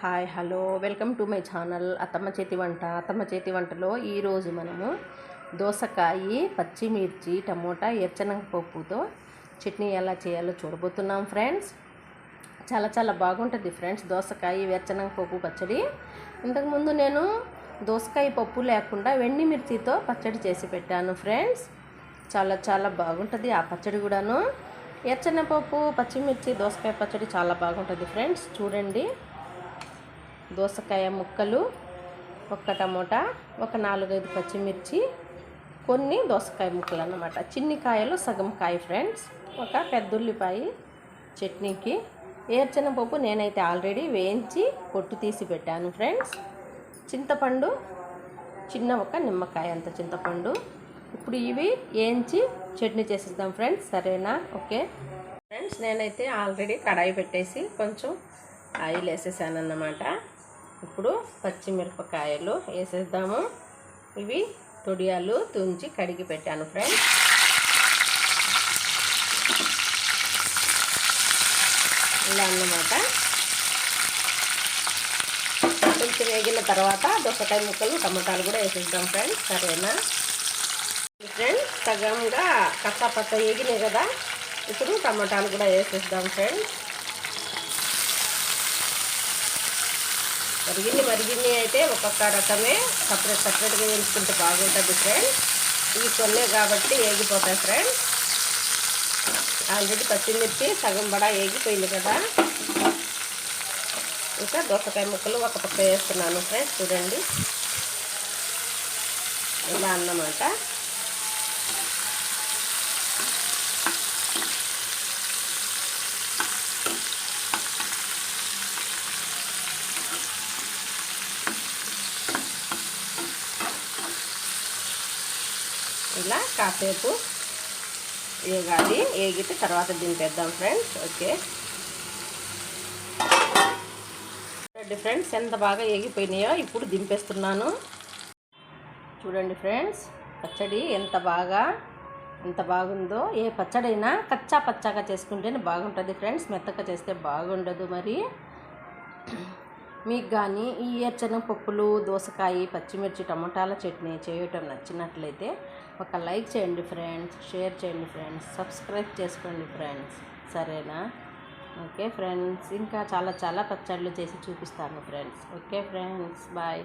Hi hello. Welcome to my channel అత్తమ్మ చేతి వంట. అత్తమ్మ చేతి వంటలో ఈరోజు మనము దోసకాయ పచ్చిమిర్చి టమోటా ఎర్చనగ పప్పుతో చట్నీ ఎలా చేయాలో చూడబోతున్నాం ఫ్రెండ్స్. చాలా చాలా బాగుంటుంది ఫ్రెండ్స్ దోసకాయ వెచ్చనగ పప్పు పచ్చడి. ఇంతకుముందు నేను దోసకాయ పప్పు లేకుండా వెండి మిర్చితో పచ్చడి చేసి పెట్టాను ఫ్రెండ్స్. చాలా చాలా బాగుంటుంది ఆ పచ్చడి కూడాను. ఎర్చనపప్పు పచ్చిమిర్చి దోసకాయ పచ్చడి చాలా బాగుంటుంది ఫ్రెండ్స్. చూడండి. దోసకాయ ముక్కలు ఒక టమోటా ఒక నాలుగైదు పచ్చిమిర్చి కొన్ని దోసకాయ ముక్కలు అన్నమాట. చిన్ని కాయలు సగం కాయ ఫ్రెండ్స్ ఒక పెద్ద ఉల్లిపాయ చట్నీకి. ఏర్చిన పప్పు నేనైతే ఆల్రెడీ వేయించి పొట్టు తీసి పెట్టాను ఫ్రెండ్స్. చింతపండు చిన్న ఒక నిమ్మకాయ అంత చింతపండు. ఇప్పుడు ఇవి వేయించి చట్నీ చేసేద్దాం ఫ్రెండ్స్. సరేనా? ఓకే. ఫ్రెండ్స్ నేనైతే ఆల్రెడీ కడాయి పెట్టేసి కొంచెం ఆయిల్ వేసేసాను అన్నమాట ఇప్పుడు పచ్చిమిరపకాయలు వేసేద్దాము. ఇవి తొడియాలు తుంచి కడిగి పెట్టాను ఫ్రెండ్స్. ఇలా అన్నమాట. కొంచెం వేగిన తర్వాత దోసకాయ ముక్కలు టమాటాలు కూడా వేసేద్దాం ఫ్రెండ్స్. సరేనా? ఫ్రెండ్స్ సగంగా కచ్చా పచ్చ వేగినాయి కదా. ఇప్పుడు టమాటాలు కూడా వేసేద్దాం ఫ్రెండ్స్. మరిగిన్ని మరిగిన్ని అయితే ఒక్కొక్క రకమే సపరేట్ సపరేట్గా వేయించుకుంటే బాగుంటుంది ఫ్రెండ్స్ ఇవి కొన్నే కాబట్టి ఏగిపోతాయి ఫ్రెండ్స్ ఆల్రెడీ పచ్చిమిర్చి సగం బడా ఏగిపోయింది కదా. ఇంకా దోసకాయ ముక్కలు ఒక పక్క వేస్తున్నాను ఫ్రెండ్స్ చూడండి. ఇలా అన్నమాట. ఇలా కాసేపు వేగాలి. వేగితే తర్వాత దింపేద్దాం ఫ్రెండ్స్. ఓకే. చూడండి ఫ్రెండ్స్ ఎంత బాగా వేగిపోయినాయో ఇప్పుడు దింపేస్తున్నాను. చూడండి ఫ్రెండ్స్ పచ్చడి ఎంత బాగా ఎంత బాగుందో. ఏ పచ్చడైనా కచ్చా పచ్చాగా చేసుకుంటేనే బాగుంటుంది ఫ్రెండ్స్. మెత్తగా చేస్తే బాగుండదు మరి. మీకు కానీ ఈ ఎర్చన పప్పులు దోసకాయ పచ్చిమిర్చి టమోటాల చట్నీ చేయటం నచ్చినట్లయితే ఒక లైక్ చేయండి ఫ్రెండ్స్ షేర్ చేయండి ఫ్రెండ్స్ సబ్స్క్రైబ్ చేసుకోండి ఫ్రెండ్స్. సరేనా? ఓకే ఫ్రెండ్స్ ఇంకా చాలా చాలా పచ్చళ్ళు చేసి చూపిస్తాను ఫ్రెండ్స్. Okay friends bye.